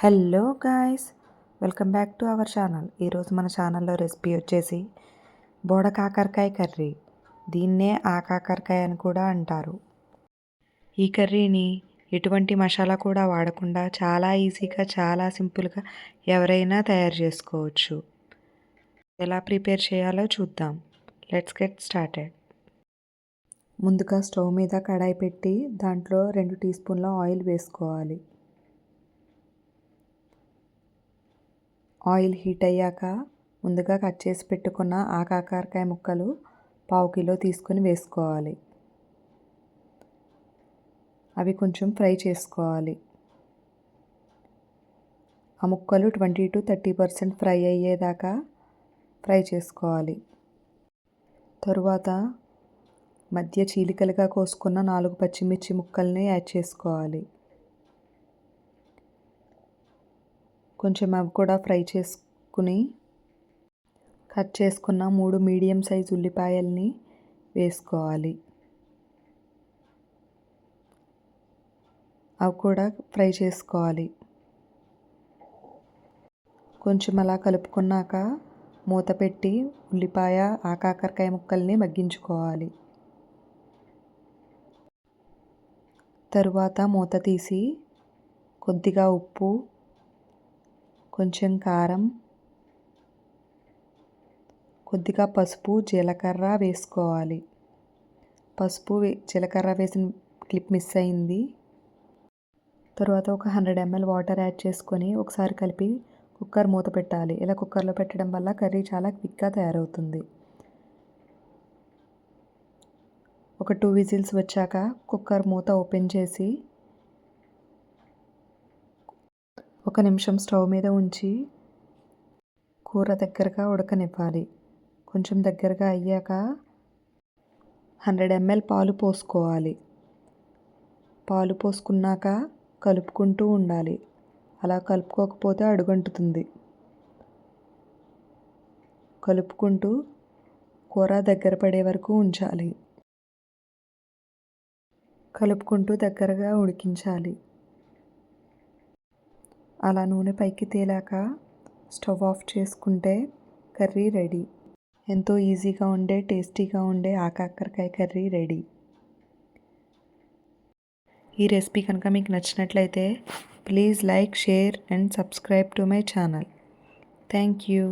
Hello guys welcome back to our channel. ఈరోజు మన ఛానల్లో రెసిపీ వచ్చేసి బోడ కాకరకాయ కర్రీ. దీన్నే ఆ కాకరకాయ అని కూడా అంటారు. ఈ కర్రీని ఎటువంటి మసాలా కూడా వాడకుండా చాలా ఈజీగా చాలా సింపుల్గా ఎవరైనా తయారు చేసుకోవచ్చు. ఎలా ప్రిపేర్ చేయాలో చూద్దాం. Let's get started. ముందుగా స్టవ్ మీద కడాయి పెట్టి దాంట్లో రెండు టీ స్పూన్ల ఆయిల్ వేసుకోవాలి. ఆయిల్ హీట్ అయ్యాక ముందుగా కట్ చేసి పెట్టుకున్న ఆ కాకరకాయ ముక్కలు పావు కిలో తీసుకొని వేసుకోవాలి. అవి కొంచెం ఫ్రై చేసుకోవాలి. ఆ ముక్కలు twenty to thirty percent fry అయ్యేదాకా ఫ్రై చేసుకోవాలి. తరువాత మధ్య చీలికలుగా కోసుకున్న నాలుగు పచ్చిమిర్చి ముక్కల్ని యాడ్ చేసుకోవాలి. కొంచెం అవి కూడా ఫ్రై చేసుకుని కట్ చేసుకున్న మూడు మీడియం సైజ్ ఉల్లిపాయల్ని వేసుకోవాలి. అవి కూడా ఫ్రై చేసుకోవాలి. కొంచెం అలా కలుపుకున్నాక మూత పెట్టి ఉల్లిపాయ ఆకాకరకాయ ముక్కల్ని మగ్గించుకోవాలి. తరువాత మూత తీసి కొద్దిగా ఉప్పు కొంచెం కారం కొద్దిగా పసుపు జీలకర్ర వేసుకోవాలి. పసుపు జీలకర్ర వేసిన క్లిప్ మిస్ అయింది. తర్వాత ఒక హండ్రెడ్ ఎంఎల్ వాటర్ యాడ్ చేసుకొని ఒకసారి కలిపి కుక్కర్ మూత పెట్టాలి. ఇలా కుక్కర్లో పెట్టడం వల్ల కర్రీ చాలా క్విక్గా తయారవుతుంది. ఒక టూ విజిల్స్ వచ్చాక కుక్కర్ మూత ఓపెన్ చేసి ఒక నిమిషం స్టవ్ మీద ఉంచి కూర దగ్గరగా ఉడకనివ్వాలి. కొంచెం దగ్గరగా అయ్యాక హండ్రెడ్ ఎంఎల్ పాలు పోసుకోవాలి. పాలు పోసుకున్నాక కలుపుకుంటూ ఉండాలి. అలా కలుపుకోకపోతే అడుగంటుతుంది. కలుపుకుంటూ కూర దగ్గర పడే వరకు ఉంచాలి. కలుపుకుంటూ దగ్గరగా ఉడికించాలి. అలా నూనె పైకి తేలాక స్టవ్ ఆఫ్ చేసుకుంటే కర్రీ రెడీ. ఎంతో ఈజీగా ఉండే టేస్టీగా ఉండే ఆకాకరకాయ కర్రీ రెడీ. ఈ రెసిపీ కనుక మీకు నచ్చినట్లయితే please like share and subscribe to my channel. Thank you.